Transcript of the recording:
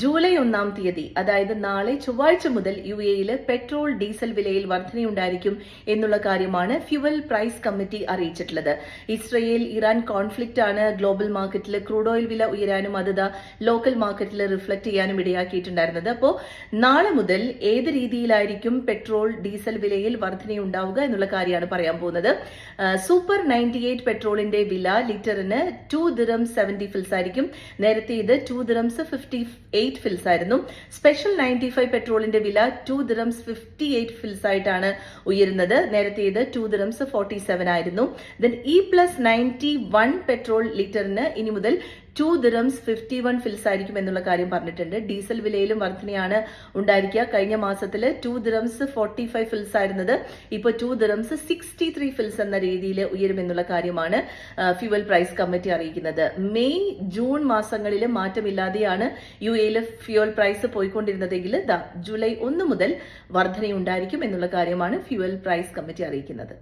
July ഒന്നാം തീയതി അതായത് നാളെ ചൊവ്വാഴ്ച മുതൽ യു എയിൽ പെട്രോൾ ഡീസൽ വിലയിൽ വർധനയുണ്ടായിരിക്കും എന്നുള്ള കാര്യമാണ് ഫ്യുവൽ പ്രൈസ് കമ്മിറ്റി അറിയിച്ചിട്ടുള്ളത്. ഇസ്രയേൽ ഇറാൻ കോൺഫ്ലിക്റ്റ് ആണ് ഗ്ലോബൽ മാർക്കറ്റിൽ ക്രൂഡ് ഓയിൽ വില ഉയരാനും അതത് ലോക്കൽ മാർക്കറ്റിൽ റിഫ്ലക്ട് ചെയ്യാനും ഇടയാക്കിയിട്ടുണ്ടായിരുന്നത്. അപ്പോൾ നാളെ മുതൽ ഏത് രീതിയിലായിരിക്കും പെട്രോൾ ഡീസൽ വിലയിൽ വർധനയുണ്ടാവുക എന്നുള്ള കാര്യമാണ് പറയാൻ പോകുന്നത്. സൂപ്പർ നയന്റി എയ്റ്റ് പെട്രോളിന്റെ വില ലിറ്ററിന് ടു ദിറം സെവന്റി ഫിൽസ് ആയിരിക്കും. നേരത്തെ ഇത് two dirhams fifty eight fils ആയിരുന്നു. സ്പെഷ്യൽ നയന്റി ഫൈവ് പെട്രോളിന്റെ വില two dirhams fifty eight fils ആയിട്ടാണ് ഉയരുന്നത്. നേരത്തെ ഇത് ടു ദിറംസ് ഫോർട്ടി സെവൻ ആയിരുന്നു. Then E plus ninety one petrol ലിറ്ററിന് ഇനി മുതൽ two dirhams fifty one fils ആയിരിക്കും എന്നുള്ള കാര്യം പറഞ്ഞിട്ടുണ്ട്. ഡീസൽ വിലയിലും വർധനയാണ് ഉണ്ടായിരിക്കുക. കഴിഞ്ഞ മാസത്തിൽ two dirhams forty five fils ആയിരുന്നത്. ഇപ്പോൾ two dirhams sixty three fils എന്ന രീതിയിൽ ഉയരുമെന്നുള്ള കാര്യമാണ് ഫ്യുവൽ പ്രൈസ് കമ്മിറ്റി അറിയിക്കുന്നത്. മെയ് ജൂൺ മാസങ്ങളിൽ മാറ്റമില്ലാതെയാണ് യു എയിൽ ഫ്യുവൽ പ്രൈസ് പോയിക്കൊണ്ടിരുന്നതെങ്കിൽ ജൂലൈ ഒന്ന് മുതൽ വർധനയുണ്ടായിരിക്കും എന്നുള്ള കാര്യമാണ് ഫ്യുവൽ പ്രൈസ് കമ്മിറ്റി അറിയിക്കുന്നത്.